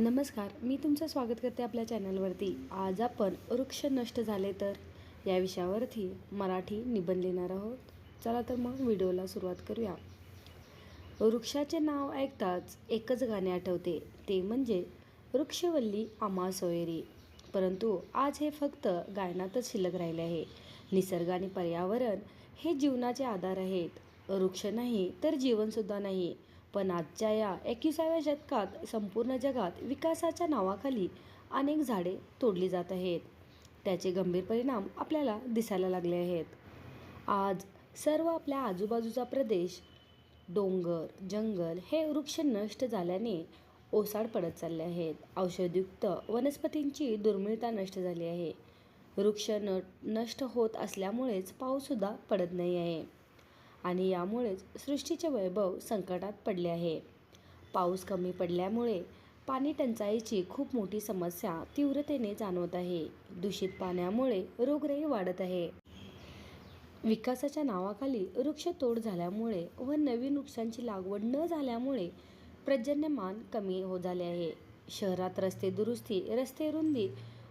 नमस्कार मी तुमचं स्वागत करते आपल्या चॅनलवरती. आज आपण वृक्ष नष्ट झाले तर? या विषयावरती मराठी निबंध लिहिणार आहोत. चला तर मग व्हिडिओला सुरुवात करूया. वृक्षाचे नाव ऐकताच एकच गाणे आठवते. ते म्हणजे वृक्षवल्ली आम्हा सोयरी परंतु आज हे फक्त गायनातच शिल्लक राहिले आहे. निसर्ग आणि पर्यावरण हे जीवनाचे आधार आहेत. वृक्ष नाही तर जीवनसुद्धा नाही. पण आजच्या या एकविसाव्या शतकात संपूर्ण जगात विकासाच्या नावाखाली अनेक झाडे तोडली जात आहेत. त्याचे गंभीर परिणाम आपल्याला दिसायला लागले आहेत. आज सर्व आपल्या आजूबाजूचा प्रदेश डोंगर जंगल हे वृक्ष नष्ट झाल्याने ओसाड पडत चालले आहेत. औषधयुक्त वनस्पतींची दुर्मिळता नष्ट झाली आहे. वृक्ष न नष्ट होत असल्यामुळेच पाऊससुद्धा पडत नाही आहे. आणि यामुळेच सृष्टीचे वैभव संकटात पडले आहे. पाऊस कमी पडल्यामुळे पाणी टंचाईची खूप मोठी समस्या तीव्रतेने जाणवत आहे. दूषित पाण्यामुळे रोगराई वाढत आहे. विकासाच्या नावाखाली वृक्षतोड झाल्यामुळे व नवीन वृक्षांची लागवड न झाल्यामुळे पर्जन्यमान कमी हो झाले आहे. शहरात रस्ते दुरुस्ती रस्ते रुंदी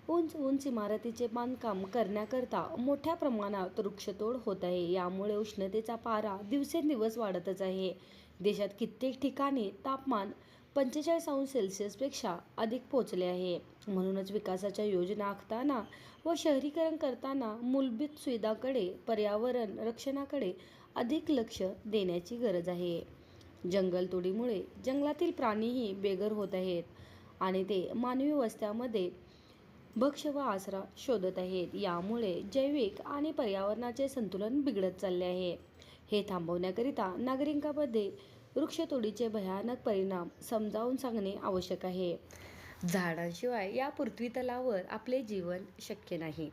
उंच उंच इमारतीचे बांधकाम करण्याकरता मोठ्या प्रमाणात वृक्षतोड होत आहे. यामुळे उष्णतेचा पारा दिवसेंदिवस वाढतच आहे. देशात कित्येक ठिकाणी तापमान पंचेचाळीस अंश सेल्सिअसपेक्षा अधिक पोचले आहे. म्हणूनच विकासाच्या योजना आखताना व शहरीकरण करताना मूलभूत सुविधाकडे पर्यावरण रक्षणाकडे अधिक लक्ष देण्याची गरज आहे. जंगलतोडीमुळे जंगलातील प्राणीही बेघर होत आहेत आणि ते मानवी वस्त्यामध्ये भक्ष्य व आसरा शोधत आहेत. यामुळे जैविक आणि पर्यावरणाचे संतुलन बिघडत चालले आहे. हे थांबवण्याकरिता नागरिकांमध्ये वृक्षतोडीचे भयानक परिणाम समजावून सांगणे आवश्यक आहे. झाडांशिवाय या पृथ्वीतलावर आपले जीवन शक्य नाही.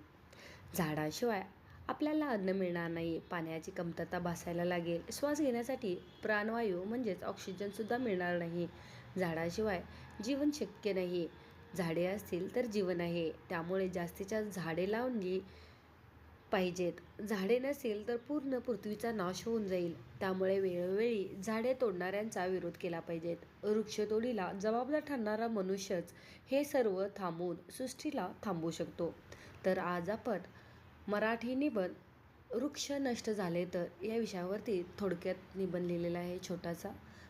झाडांशिवाय आपल्याला अन्न मिळणार नाही. पाण्याची कमतरता भासायला लागेल. श्वास घेण्यासाठी प्राणवायू म्हणजेच ऑक्सिजनसुद्धा मिळणार नाही. झाडाशिवाय जीवन शक्य नाही. झाडे असतील तर जीवन आहे. त्यामुळे जास्तीत जास्त झाडे लावली पाहिजेत. झाडे नसेल तर पूर्ण पृथ्वीचा नाश होऊन जाईल. त्यामुळे वेळोवेळी झाडे तोडणाऱ्यांचा विरोध केला पाहिजेत वृक्षतोडीला जबाबदार ठरणारा मनुष्यच हे सर्व थांबवून सृष्टीला थांबवू शकतो. तर आज आपण मराठी निबंध वृक्ष नष्ट झाले तर या विषयावरती थोडक्यात निबंध लिहिलेला आहे छोटासा.